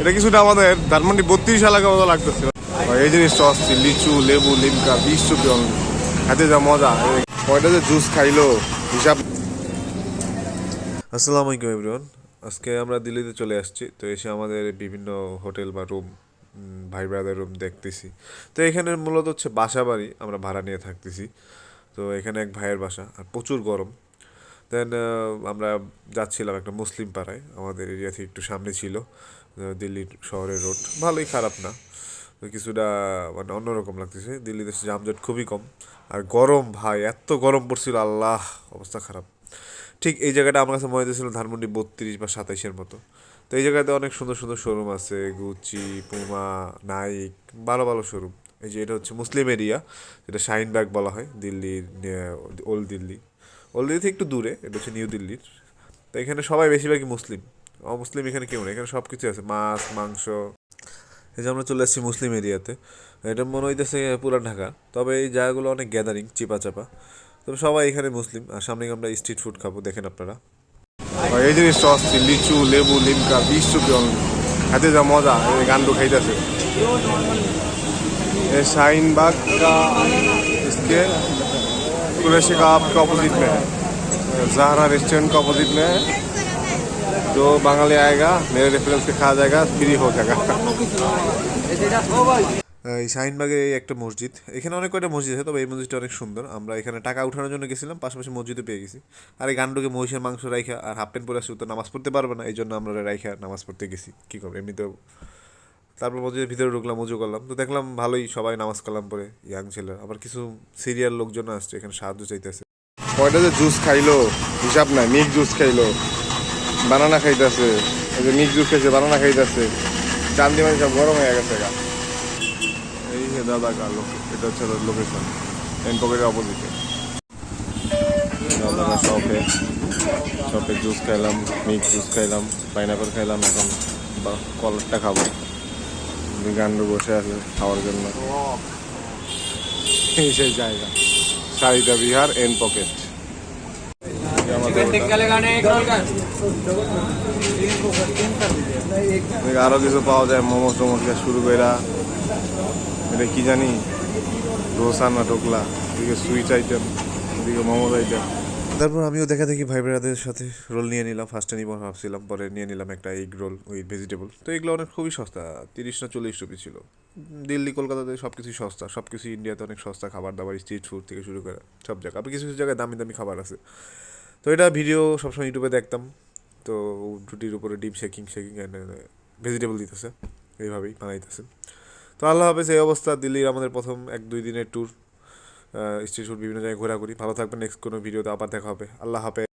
এটা কিছুটা আমাদের ধানমন্ডি বত্রিশ এলাকা মতো লাগতেছে। এই জিনিসটা আসছে লিচু, লেবু, লিমকা বিশ only। হাতে যা মজা। কয়টা যে জুস খাইলো, হিসাব আসসালামু আলাইকুম এভরিওয়ান আজকে আমরা দিল্লিতে চলে আসছি, তো এসে আমাদের বিভিন্ন হোটেল বা রুম ভাই ব্রাদার রুম দেখতেছি। তো এখানে মূলত হচ্ছে বাসা বাড়ি, আমরা ভাড়া নিয়ে থাকতেছি। তো এখানে এক ভাইয়ের বাসা, আর প্রচুর গরম। দেন আমরা যাচ্ছিলাম একটা মুসলিম পাড়ায়। আমাদের এরিয়া থেকে একটু সামনে ছিল দিল্লির শহরের রোড ভালোই খারাপ না। কিছুটা মানে অন্যরকম লাগতেছে। দিল্লিতে যানজট খুবই কম। আর গরম ভাই, এত গরম পড়ছিল, আল্লাহ, অবস্থা খারাপ। ঠিক এই জায়গাটা আমার কাছে মনে হয়েছিল ধানমন্ডি বত্রিশ বা সাতাইশের মতো। তো এই জায়গাতে অনেক সুন্দর সুন্দর শোরুম আছে গুচি পুমা নাইক ভালো ভালো শোরুম এই যে এটা হচ্ছে মুসলিম এরিয়া, যেটা শাহিনবাগ বলা হয়, দিল্লির ওল্ড দিল্লি অলরেডি থেকে একটু দূরে, এটা হচ্ছে নিউ দিল্লির। তো এখানে সবাই বেশিরভাগই মুসলিম। অমুসলিম এখানে কেউ নেই, এখানে সব কিছু আছে, মাছ, মাংস। এই যে আমরা চলে আসছি মুসলিম এরিয়াতে, এটা মনে হইতেছে পুরান ঢাকা। তবে এই জায়গাগুলো অনেক গ্যাদারিং চিপা চাপা তবে সবাই এখানে মুসলিম। আর সামনে আমরা স্ট্রিট ফুড খাব, দেখেন আপনারা। এই যে আসছে লিচু, লেবু, লিমকা, বিশ রুপি খাইতে যা মজা, এই গান্ডু খাইতেছে। শাহিনবাগ কা ইসকে कुरैशी का आपके ऑपोजिट में है जहरा रेस्टोरेंट का ऑपोजिट में है जो बंगाली आएगा मेरे रेफरेंस पे खा जाएगा फ्री हो जाएगा এই শাহিনবাগে এই একটা মসজিদ এখানে অনেক কয়টা মসজিদ আছে তবে এই মসজিদটা অনেক সুন্দর আমরা এখানে টাকা উঠানোর জন্য গেছিলাম পাশাপাশি মসজিদে পেয়ে গেছি আর এই গান্ডুকে মহিষের মাংস রাইখা আর হাফ প্যান্ট পরে আসছে তো নামাজ পড়তে পারবে না এই জন্য আমরা রাইখা নামাজ পড়তে গেছি কী করবো এমনিতেও তারপর মসজিদের ভিতরে ঢুকলাম উজু করলাম। তো দেখলাম ভালোই সবাই নামাজ কালাম পরে ইয়াং ছেলে আবার কিছু সিরিয়াল লোকজন আসছে এখানে সাহায্য চাইতেছে। কয়টা যে জুস খাইলো হিসাব নাই মিক্স জুস খাইলো বানানা খাইতেছে এই যে মিক্স জুস খাইছে বানানা খাইতেছে চান্দি মানে সব গরম হয়ে গেছে গা। এই হে দাদা গা লোক এটা হচ্ছে লোকেশন এন পকেটের অপোজিটে দাদা শপে শপে জুস খাইলাম মিক্স জুস খাইলাম পাইনাপেল খাইলাম এখন বা- কলারটা খাব। গান্ডু বসে আছে খাওয়ার জন্য। এই সেই জায়গা। সারিদা বিহার, এন পকেট। আরও কিছু পাওয়া যায় মোমো দিয়ে শুরু কইরা। এটা কি জানি? ডোসা না টোকলা, এদিকে সুইট আইটেম এদিকে মোমোস আইটেম তারপর আমিও দেখা দেখি ভাই ব্রাদারের সাথে রোল নিয়ে নিলাম। ফার্স্টে নিব, ভাবছিলাম, পরে নিয়ে নিলাম একটা এগ রোল উইথ ভেজিটেবল তো এগুলো অনেক খুবই সস্তা, তিরিশ না চল্লিশ রুপি ছিল। দিল্লি, কলকাতাতে সব কিছুই সস্তা সব কিছু ইন্ডিয়াতে অনেক সস্তা খাবার দাবার স্ট্রিট ফুড থেকে শুরু করে সব জায়গায় আবার কিছু কিছু জায়গায় দামি দামি খাবার আছে। তো এটা ভিডিও সবসময় ইউটিউবে দেখতাম। তো রুটির উপরে ডিপ শেকিং শেকিং ভেজিটেবল দিতেছে। এইভাবেই বানাইতেছে। তো আল্লাহ হাফেজ, এই অবস্থা। দিল্লির আমাদের প্রথম এক দুই দিনের ট্যুর স্ট্রিট ফুড বিভিন্ন জায়গায় ঘোরাঘুরি। ভালো থাকবেন নেক্সট কোনো ভিডিওতে আবার দেখা হবে। আল্লাহ হাফেজ।